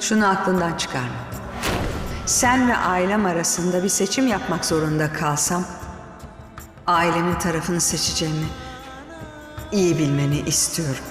Şunu aklından çıkarma. Sen ve ailem arasında bir seçim yapmak zorunda kalsam, ailemin tarafını seçeceğimi iyi bilmeni istiyorum.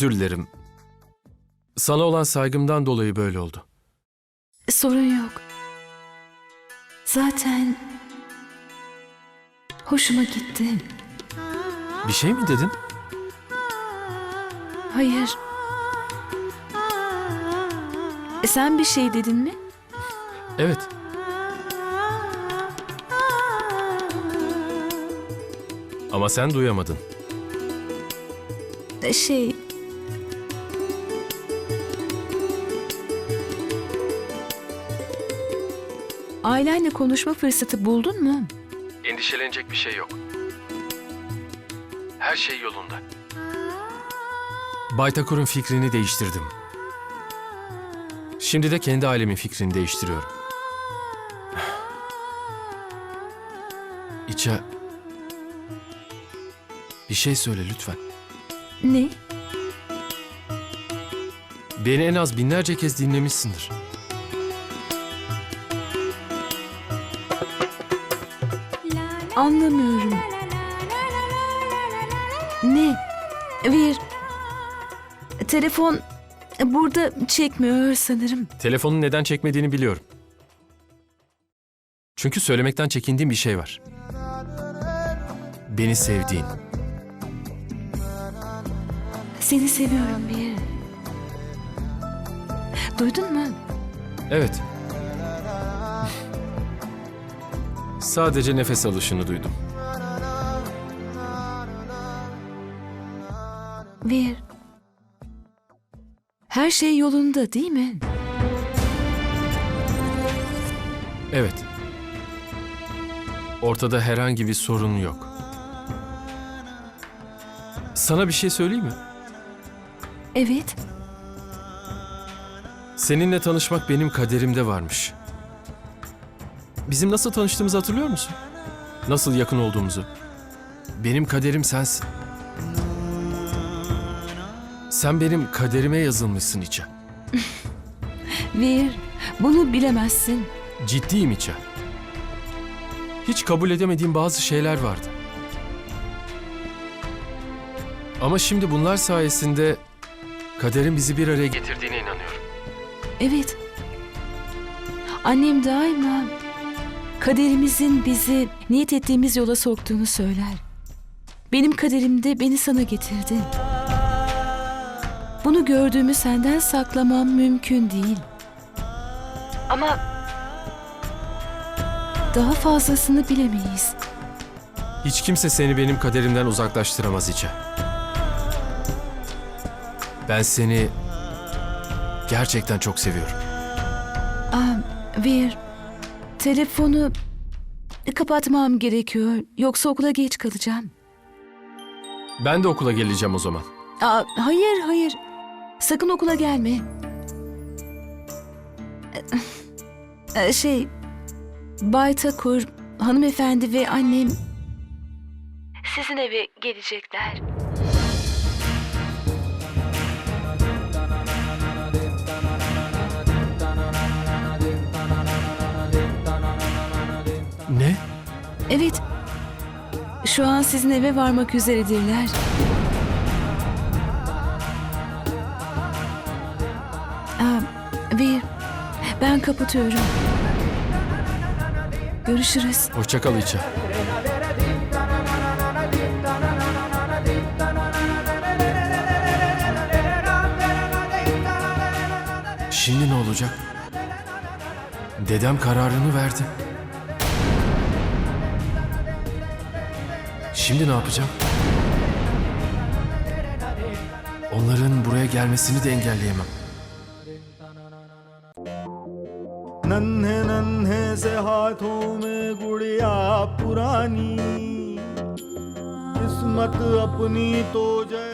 Özür dilerim. Sana olan saygımdan dolayı böyle oldu. Sorun yok. Zaten hoşuma gitti. Bir şey mi dedin? Hayır. E, Sen bir şey dedin mi? Evet. Ama sen duyamadın. E, Şey... Ailenle konuşma fırsatı buldun mu? Endişelenecek bir şey yok. Her şey yolunda. Baytakur'un fikrini değiştirdim. Şimdi de kendi ailemin fikrini değiştiriyorum. İça... Bir şey söyle lütfen. Ne? Beni en az binlerce kez dinlemişsindir. Anlamıyorum. Ne? Vir. Telefon burada çekmiyor sanırım. Telefonun neden çekmediğini biliyorum. Çünkü söylemekten çekindiğim bir şey var. Beni sevdiğin. Seni seviyorum Vir. Duydun mu? Evet. Sadece nefes alışını duydum. Vir. Her şey yolunda değil mi? Evet. Ortada herhangi bir sorun yok. Sana bir şey söyleyeyim mi? Evet. Seninle tanışmak benim kaderimde varmış. Bizim nasıl tanıştığımızı hatırlıyor musun? Nasıl yakın olduğumuzu. Benim kaderim sensin. Sen benim kaderime yazılmışsın İça. Vir. Bunu bilemezsin. Ciddiyim İça. Hiç kabul edemediğim bazı şeyler vardı. Ama şimdi bunlar sayesinde kaderin bizi bir araya getirdiğine inanıyorum. Evet. Annem daima kaderimizin bizi niyet ettiğimiz yola soktuğunu söyler. Benim kaderim de beni sana getirdi. Bunu gördüğümü senden saklamam mümkün değil. Ama daha fazlasını bilemeyiz. Hiç kimse seni benim kaderimden uzaklaştıramaz İça. Ben seni gerçekten çok seviyorum. Aa, Vir, telefonu kapatmam gerekiyor. Yoksa okula geç kalacağım. Ben de okula geleceğim o zaman. Aa, hayır, hayır. Sakın okula gelme. Ee, Şey, Bay Takur, hanımefendi ve annem... Sizin eve gelecekler. Evet. Şu an sizin eve varmak üzeredirler. Aa, bir, ben kapatıyorum. Görüşürüz. Hoşça İça. Şimdi ne olacak? Dedem kararını verdi. Şimdi ne yapacağım? Onların buraya gelmesini de engelleyemem. नन्हे नन्हे से हाथों में गुड़िया पुरानी किस्मत अपनी तो जैसे